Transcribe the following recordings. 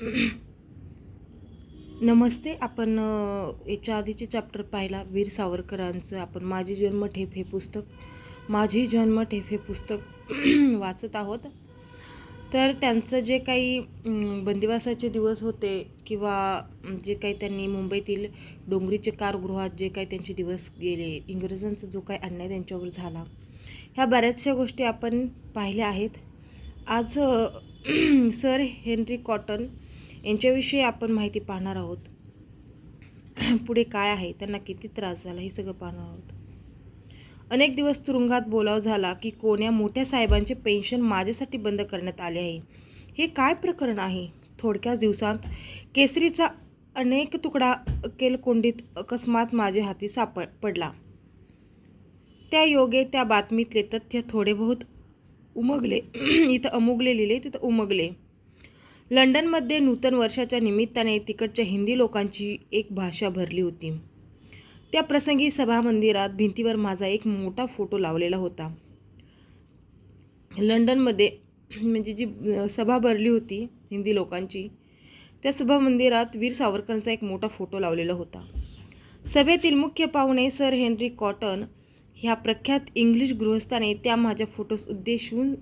नमस्ते आपण याच्या आधीचे चॅप्टर पाहिला वीर सावरकरांचं आपण माझी जन्मठेप हे पुस्तक. माझी जन्मठेप हे पुस्तक वाचत आहोत. तर त्यांचं जे काही बंदिवासाचे दिवस होते किंवा जे काही त्यांनी मुंबईतील डोंगरीचे कारगृहात जे काही त्यांचे दिवस गेले इंग्रजांचा जो काही अन्याय त्यांच्यावर झाला ह्या बऱ्याचशा गोष्टी आपण पाहिल्या आहेत. आज सर हेनरी कॉटन यांच्याविषयी आपण माहिती पाहणार आहोत. पुढे काय आहे? त्यांना किती त्रास झाला? हे सगळं पाहणार आहोत. अनेक दिवस तुरुंगात बोलाव झाला की कोण्या मोठ्या साहेबांचे पेन्शन माझ्यासाठी बंद करण्यात आले आहे. हे काय प्रकरण आहे? थोडक्याच दिवसांत केसरीचा अनेक तुकडा केलकोंडीत अकस्मात माझ्या हाती सापड पडला. त्या योगे त्या बातमीतले तथ्य थोडे बहुत उमगले. इथं अमुगले लिहिले तिथं उमगले. लंडनमध्ये नूतन वर्षाच्या निमित्ताने तिकडच्या हिंदी लोकांची एक भाषा भरली होती. त्या प्रसंगी सभामंदिरात भिंतीवर माझा एक मोठा फोटो लावलेला होता. लंडनमध्ये म्हणजे जी सभा भरली होती हिंदी लोकांची त्या सभामंदिरात वीर सावरकरांचा एक मोठा फोटो लावलेला होता. सभेतील मुख्य पाहुणे सर हेनरी कॉटन ह्या प्रख्यात इंग्लिश गृहस्थाने त्या माझ्या फोटोस उद्देशून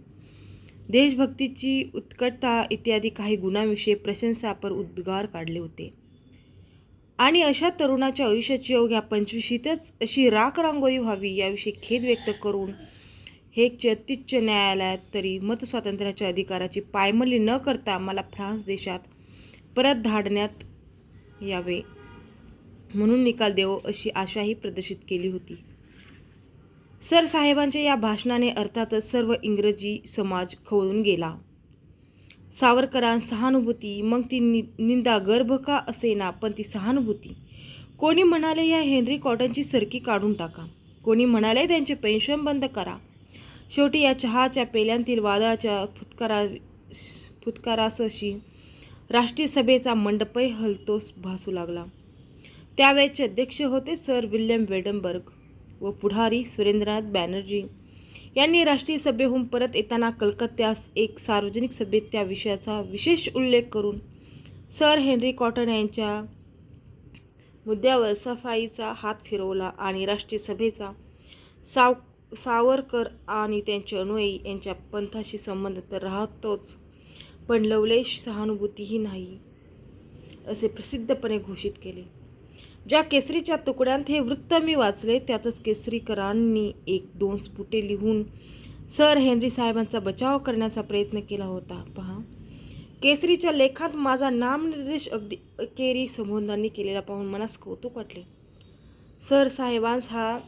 देशभक्तीची उत्कटता इत्यादी काही गुणांविषयी प्रशंसापर उद्गार काढले होते. आणि अशा तरुणाच्या आयुष्याची योग पंचवीशीतच अशी राख रांगोळी व्हावी याविषयी खेद व्यक्त करून हे चतिच्च न्यायालयात तरी मतस्वातंत्र्याच्या अधिकाराची पायमल्ली न करता मला फ्रान्स देशात परत धाडण्यात यावे म्हणून निकाल देवो अशी आशाही प्रदर्शित केली होती. सर साहेबांच्या या भाषणाने अर्थातच सर्व इंग्रजी समाज खवळून गेला. सावरकरां सहानुभूती मग ती नि निंदा गर्भ का असेना पण ती सहानुभूती. कोणी म्हणाले या हेनरी कॉटनची सरकी काढून टाका. कोणी म्हणाले त्यांचे पेन्शन बंद करा. शेवटी या चहाच्या पेल्यांतील वादळाच्या फुतकारा फुतकारासशी राष्ट्रीय सभेचा मंडपही हलतोस भासू लागला. त्यावेळेचे अध्यक्ष होते सर विल्यम वेडनबर्ग. व पुढारी सुरेंद्रनाथ बॅनर्जी यांनी राष्ट्रीय सभेहून परत येताना कलकत्त्यास एक सार्वजनिक सभेत त्या विषयाचा विशेष उल्लेख करून सर हेनरी कॉटन यांच्या मुद्द्यावर सफाईचा हात फिरवला आणि राष्ट्रीय सभेचा साव सावरकर आणि त्यांचे अनुयायी यांच्या पंथाशी संबंध तर राहतोच पण लवलेश सहानुभूतीही नाही असे प्रसिद्धपणे घोषित केले. ज्या केसरीच्या तुकड्यांत हे वृत्त मी वाचले त्यातच केसरीकरांनी एक दोन स्फुटे लिहून सर हेनरी साहेबांचा बचाव करण्याचा प्रयत्न केला होता. पहा. केसरीच्या लेखात माझा नामनिर्देश अगदी अकेरी संबोधांनी केलेला पाहून मनास कौतुक वाटले. सर साहेबांस हा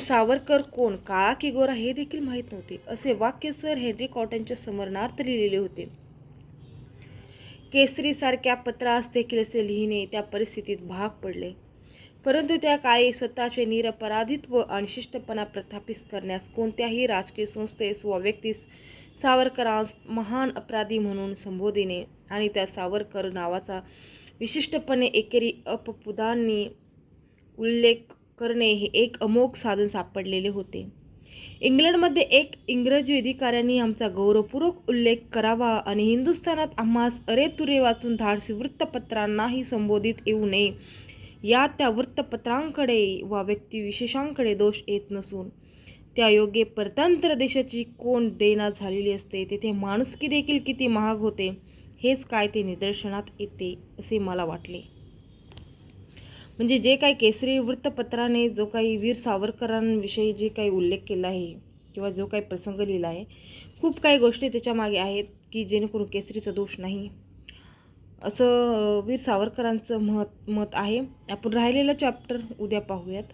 सावरकर कोण? काळा की गोरा हे देखील माहीत नव्हते. असे वाक्य सर हेनरी कॉटनच्या स्मरणार्थ लिहिलेले होते. केसरीसारख्या पत्रास देखील असे लिहिणे त्या परिस्थितीत भाग पडले. परंतु त्या काळी स्वतःचे निरपराधित्व आणि शिष्टपणा प्रस्थापित करण्यास कोणत्याही राजकीय संस्थेस व व्यक्तीस सावरकरांस महान अपराधी म्हणून संबोधिणे आणि त्या सावरकर नावाचा विशिष्टपणे एकेरी अपपुदांनी उल्लेख करणे हे एक अमोघ साधन सापडलेले होते. इंग्लंडमध्ये एक इंग्रजी अधिकाऱ्यांनी आमचा गौरवपूर्वक उल्लेख करावा आणि हिंदुस्थानात आम्हास अरे तुरे वाचून धाडसी वृत्तपत्रांनाही संबोधित येऊ नये. या त्या वृत्तपत्रांकडे वा व्यक्तिविशेषांकडे दोष येत नसून. त्या योग्य परतंत्र देशाची कोण देना झालेली असते तेथे माणुसकी देखील किती महाग होते हेच काय ते निदर्शनात येते असे मला वाटले. म्हणजे जे काही केसरी वृत्तपत्राने जो काही वीर सावरकरांविषयी जे काही उल्लेख केला आहे किंवा जो काही प्रसंग लिहिला आहे खूप काही गोष्टी त्याच्यामागे आहेत की जेणेकरून केसरीचा दोष नाही. असं वीर सावरकरांचं मत मत आहे. आपण राहिलेलं चॅप्टर उद्या पाहूयात.